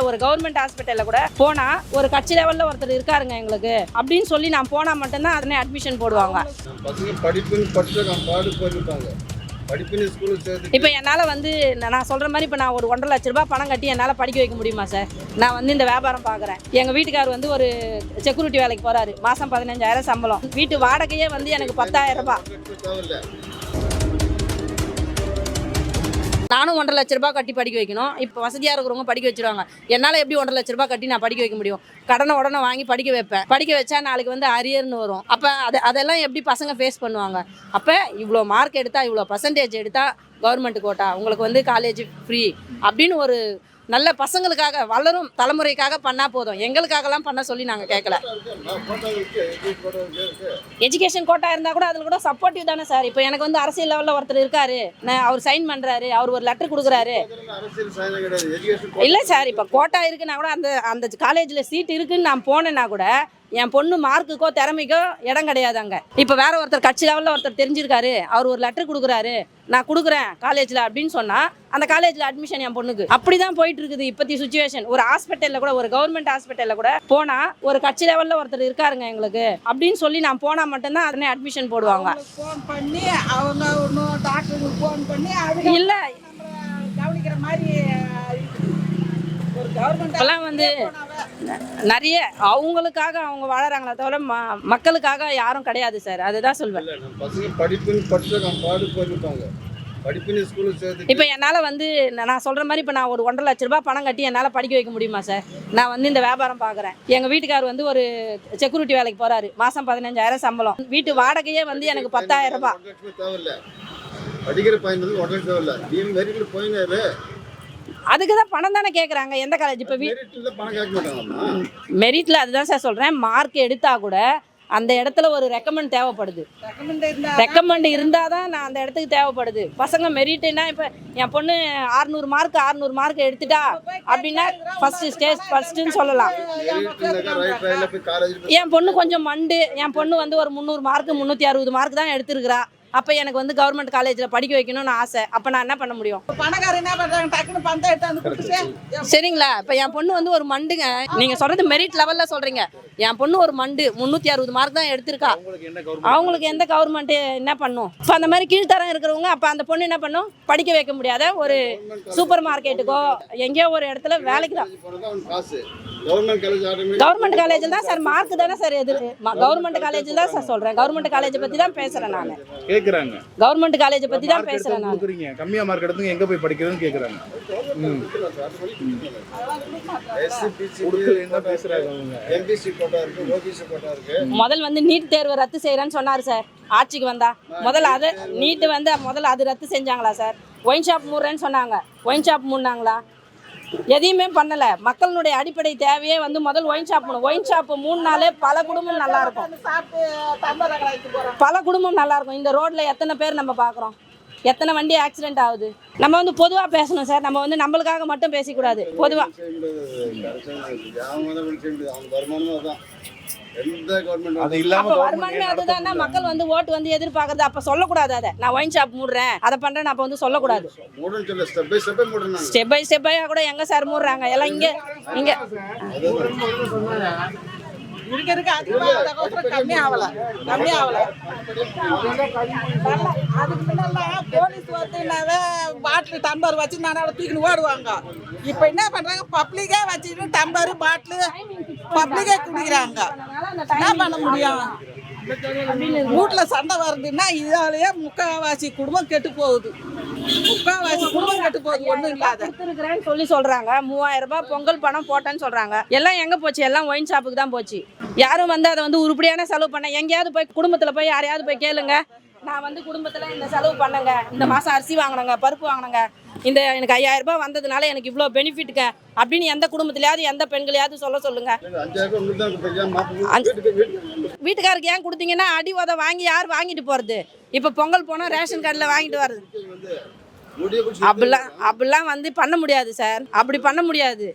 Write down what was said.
கூட ஒரு கவர்மெண்ட் ஹாஸ்பிட்டலில் கூட போனா ஒரு கட்சி லெவலில் ஒருத்தர் இருக்காருங்க எங்களுக்கு. அப்படின்னு சொல்லி நான் போனா மட்டும்தான் அதனே அட்மிஷன் போடுவாங்க. இப்போ என்னால் வந்து நான் சொல்கிற மாதிரி இப்போ நான் ஒரு ஒன்றரை லட்ச ரூபாய் பணம் கட்டி என்னால் படிக்க வைக்க முடியுமா சார் நான் வந்து இந்த வியாபாரம் பார்க்குறேன் எங்கள் வீட்டுக்கார் வந்து ஒரு செக்யூரிட்டி வேலைக்கு போகிறாரு மாதம் பதினஞ்சாயிரம் சம்பளம். வீட்டு வாடகையே வந்து எனக்கு பத்தாயிரம் ரூபாய். நானும் ஒன்றரை லட்ச ரூபாய் கட்டி படிக்க வைக்கணும். இப்போ வசதியாக இருக்கிறவங்க படிக்க வச்சிருவாங்க. என்னால் எப்படி ஒன்றரை லட்ச ரூபாய் கட்டி நான் படிக்க வைக்க முடியும்? கடனை உடனே வாங்கி படிக்க வைப்பேன். படிக்க வச்சா நாளைக்கு வந்து அரியர்னு வரும். அப்போ அது அதெல்லாம் எப்படி பசங்க ஃபேஸ் பண்ணுவாங்க? அப்போ இவ்வளோ மார்க் எடுத்தால் இவ்வளோ பர்சன்டேஜ் எடுத்தால் கவர்மெண்ட் கோட்டா உங்களுக்கு வந்து காலேஜ் ஃப்ரீ அப்படின்னு ஒரு நல்ல பசங்களுக்காக வளரும் தலைமுறைக்காக பண்ணால் போதும். எங்களுக்காகலாம் பண்ண சொல்லி நாங்கள் கேட்கல எஜுகேஷன் கோட்டா இருந்தால் கூட அதில் கூட சப்போர்ட்டிவ் தானே சார் இப்போ எனக்கு வந்து அரசியல் லெவலில் ஒருத்தர் இருக்காரு. நான் அவர் சைன் பண்ணுறாரு அவர் ஒரு லெட்டர் கொடுக்குறாரு. இல்லை சார் இப்போ கோட்டா இருக்குன்னா கூட அந்த அந்த காலேஜில் சீட் இருக்குன்னு நான் போனேன்னா கூட என் பொண்ணு மார்க்குக்கோ திறமைக்கோ இடம் கிடையாது அங்கே. இப்போ வேற ஒருத்தர் கட்சி லெவலில் ஒருத்தர் தெரிஞ்சிருக்காரு. அவர் ஒரு லெட்டர் கொடுக்குறாரு. நான் கொடுக்குறேன் காலேஜில் அப்படின்னு சொன்னால் அந்த காலேஜில் அட்மிஷன் என் பொண்ணுக்கு. அப்படி தான் போயிட்டு இருக்குது இப்போத்தி சுச்சுவேஷன் ஒரு ஹாஸ்பிட்டலில் கூட ஒரு கவர்மெண்ட் ஹாஸ்பிட்டலில் கூட போனால் ஒரு கட்சி லெவலில் ஒருத்தர் இருக்காருங்க எங்களுக்கு. அப்படின்னு சொல்லி நான் போனால் மட்டும்தான் அதனே அட்மிஷன் போடுவாங்க. ஃபோன் பண்ணி அவங்க டாக்டருக்கு ஃபோன் பண்ணி இல்லை. கவனிக்கிற மாதிரி இப்போல்லாம் வந்து நிறைய அவங்களுக்காக அவங்க வாழறாங்களே தவிர ம மக்களுக்காக யாரும் கிடையாது சார். அதுதான் சொல்வேன். இப்போ என்னால் வந்து நான் நான் சொல்கிற மாதிரி இப்போ நான் ஒரு ஒன்றரை லட்ச ரூபாய் பணம் கட்டி என்னால் படிக்க வைக்க முடியுமா சார்? நான் வந்து இந்த வியாபாரம் பார்க்குறேன் எங்கள் வீட்டுக்கார் வந்து ஒரு செக்யூரிட்டி வேலைக்கு போகிறாரு மாதம் பதினஞ்சாயிரம் சம்பளம். வீட்டு வாடகையே வந்து எனக்கு பத்தாயிரம் ரூபாய். படிக்கிற பையன் வந்து ஒன்றரை தேவையில்ல. அதுக்கு தான் பணம் தானே கேட்குறாங்க எந்த காலேஜ் இப்போ மெரிட்டில் அதுதான் சார் சொல்கிறேன் மார்க் எடுத்தால் கூட அந்த இடத்துல ஒரு ரெக்கமெண்ட் தேவைப்படுது. ரெக்கமெண்ட் இருந்தா ரெக்கமெண்ட் இருந்தால் தான் நான் அந்த இடத்துக்கு தேவைப்படுது. பசங்க மெரிட்டுனா இப்போ என் பொண்ணு அறுநூறு மார்க் அறுநூறு மார்க் எடுத்துட்டா அப்படின்னா ஃபஸ்ட்டு ஸ்டேஜ் ஃபஸ்ட்டுன்னு சொல்லலாம். என் பொண்ணு கொஞ்சம் மண்டு. என் பொண்ணு வந்து ஒரு முந்நூறு மார்க் முந்நூற்றி அறுபது மார்க் தான் எடுத்திருக்கிறா. அப்போ எனக்கு வந்து கவர்மெண்ட் காலேஜில் படிக்க வைக்கணும்னு ஆசை. அப்போ நான் என்ன பண்ண முடியும்? பணக்காரர் என்ன பண்றாங்க? டக்குன்னு பணத்தை எடுத்து சரிங்களா? இப்போ என் பொண்ணு வந்து ஒரு மண்டுங்க. நீங்கள் சொல்கிறது மெரிட் லெவலில் சொல்கிறீங்க என் பொண்ணு ஒரு மண்டு. முந்நூற்றி அறுபது மார்க் தான் எடுத்திருக்கா. அவங்களுக்கு எந்த கவர்மெண்ட் என்ன பண்ணும்? இப்போ அந்த மாதிரி கீழ்த்தரம் இருக்கிறவங்க அப்போ அந்த பொண்ணு என்ன பண்ணும்? படிக்க வைக்க முடியாத ஒரு சூப்பர் மார்க்கெட்டுக்கோ எங்கேயோ ஒரு இடத்துல வேலைக்கு தான். கவர்மெண்ட் காலேஜ் காலேஜில் தான் சார் மார்க் தானே சார் எதிர் கவர்மெண்ட் காலேஜில் தான் சார் சொல்கிறேன் கவர்மெண்ட் காலேஜை பற்றி தான் பேசுகிறேன் நான். கேக்குறாங்க. கவர்மெண்ட் காலேஜை பற்றி தான் பேசுகிறேன் எடுத்து நான் கொடுக்குறீங்க. கம்மியா மார்க் எடுத்துங்க எங்க போய் படிக்கிறதுன்னு இருக்கு முதல் வந்து நீட் தேர்வை ரத்து செய்கிறேன்னு சொன்னார் சார். ஆட்சிக்கு வந்தா. முதல்ல அது நீட்டு வந்து முதல்ல அது ரத்து செஞ்சாங்களா சார்? ஒயின் ஷாப் மூடுறேன்னு சொன்னாங்க. ஒயின் ஷாப் மூடினாங்களா? எதையுமே பண்ணலை. மக்களுடைய அடிப்படை தேவையே வந்து முதல் ஒயின் ஷாப் மூணு ஒயின் ஷாப் மூணுனாலே பல குடும்பம் நல்லா இருக்கும். பல குடும்பம் நல்லா இருக்கும். இந்த ரோட்ல எத்தனை பேர் நம்ம பார்க்குறோம் எத்தனை வண்டி ஆக்சிடென்ட் ஆகுது? நம்ம வந்து பொதுவாக பேசணும் சார். நம்ம வந்து நம்மளுக்காக மட்டும் பேசக்கூடாது. பொதுவாக வருமானமே அதுதானே. மக்கள் வந்து ஓட்டு வந்து எதிர்பார்க்கறது. அப்போ சொல்லக்கூடாது அதை. நான் ஒயின் ஷாப் மூடுறேன். அதை பண்ணுறேன் அப்போ வந்து சொல்லக்கூடாது. Step by step by step பையாக கூட எங்கே சார் மூடுறாங்க? எல்லாம் இங்கே இங்கே. இருக்க இருக்க. அதிகமாக கம்மி ஆகல. கம்மி ஆகல. அதுக்கு முன்னெல்லாம் போலீஸ் வந்துனாவே பாட்டில் டம்பர் வச்சு நான் தூக்கின்னு ஓடுவாங்க. இப்போ என்ன பண்றாங்க? பப்ளிக்கே வச்சுக்கிட்டு டம்பர் பாட்டில் பப்ளிக்கே குடிக்கிறாங்க. என்ன பண்ண முடியும்? வீட்டுல சண்டை வருதுன்னா இதாலேயே முக்காவாசி குடும்பம் கெட்டு போகுது. முக்காவாசி குடும்பம் கெட்டு போகுது ஒண்ணும் இல்லாத. கொடுத்துருக்குறேன்னு சொல்லி சொல்றாங்க. மூவாயிரம் ரூபாய் பொங்கல் பணம் போட்டேன்னு சொல்றாங்க. எல்லாம் எங்க போச்சு? எல்லாம் ஒயின் ஷாப்புக்கு தான் போச்சு. யாரும் வந்து அதை வந்து உருப்படியான செலவு பண்ண எங்கேயாவது போய் குடும்பத்துல போய் யாரையாவது போய் கேளுங்க. நான் வந்து குடும்பத்துல இந்த செலவு பண்ணேங்க. இந்த மாசம் அரிசி வாங்கினேங்க பருப்பு வாங்கினேங்க. இந்த எனக்கு ஐயாயிரம் ரூபாய் வந்ததுனால எனக்கு இவ்வளோ பெனிஃபிட்டுங்க அப்படின்னு எந்த குடும்பத்திலயாவது எந்த பெண்களையாவது சொல்ல சொல்லுங்க. வீட்டுக்காருக்கு ஏன் கொடுத்தீங்கன்னா அடி உத வாங்கி யார் வாங்கிட்டு போறது? இப்போ பொங்கல் போனால் ரேஷன் கார்டில் வாங்கிட்டு வர்றது. அப்படிலாம் அப்படிலாம் வந்து பண்ண முடியாது சார். அப்படி பண்ண முடியாது.